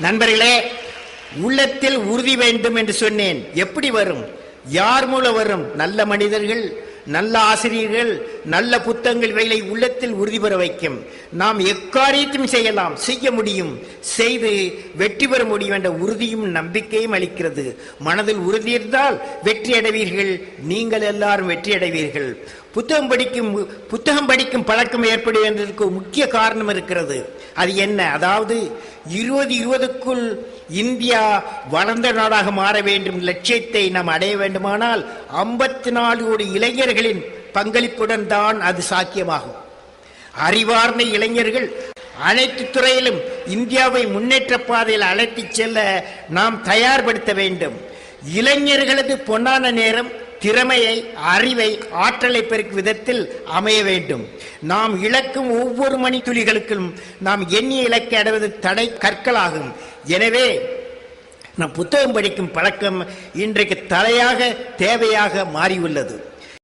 நண்பர்களே உள்ளத்தில் உறுதி வேண்டும் என்று சொன்னேன். எப்படி வரும்? யார் மூலம் வரும்? நல்ல மனிதர்கள் நல்ல ஆசிரியர்கள் நல்ல புத்தகங்கள் இவைகளை உள்ளத்தில் உறுதி பெற வைக்கும். நாம் எக்காரியத்தையும் செய்யலாம். செய்ய முடியும். செய்து வெற்றி பெற முடியும் என்ற உறுதியும் நம்பிக்கையும் அளிக்கிறது. மனதில் உறுதி இருந்தால் வெற்றி அடைவீர்கள். நீங்கள் எல்லாரும் வெற்றி அடைவீர்கள். புத்தகம் படிக்கும் புத்தகம் படிக்கும் பழக்கம் ஏற்படுவதற்கு முக்கிய காரணம் இருக்கிறது. அது என்ன? அதாவது இருபது இருபதுக்குள் இந்தியா வளர்ந்த நாடாக மாற வேண்டும். லட்சியத்தை நாம் அடைய வேண்டுமானால் ஐம்பத்தி நாலு கோடி இளைஞர்களின் பங்களிப்புடன் தான் அது சாத்தியமாகும். அறிவார்ந்த இளைஞர்கள் அனைத்து துறையிலும் இந்தியாவை முன்னேற்ற பாதையில் அழைத்துச் செல்ல நாம் தயார்படுத்த வேண்டும். இளைஞர்களது பொன்னான நேரம் திறமையை அறிவை ஆற்றலை பெருக்கும் விதத்தில் அமைய வேண்டும். நாம் இழக்கும் ஒவ்வொரு மணி துளிகளுக்கும் நாம் எண்ணிய இலக்கை அடைவது தடை கற்களாகும். எனவே நம் புத்தகம் படிக்கும் பழக்கம் இன்றைக்கு தலையாக தேவையாக மாறியுள்ளது.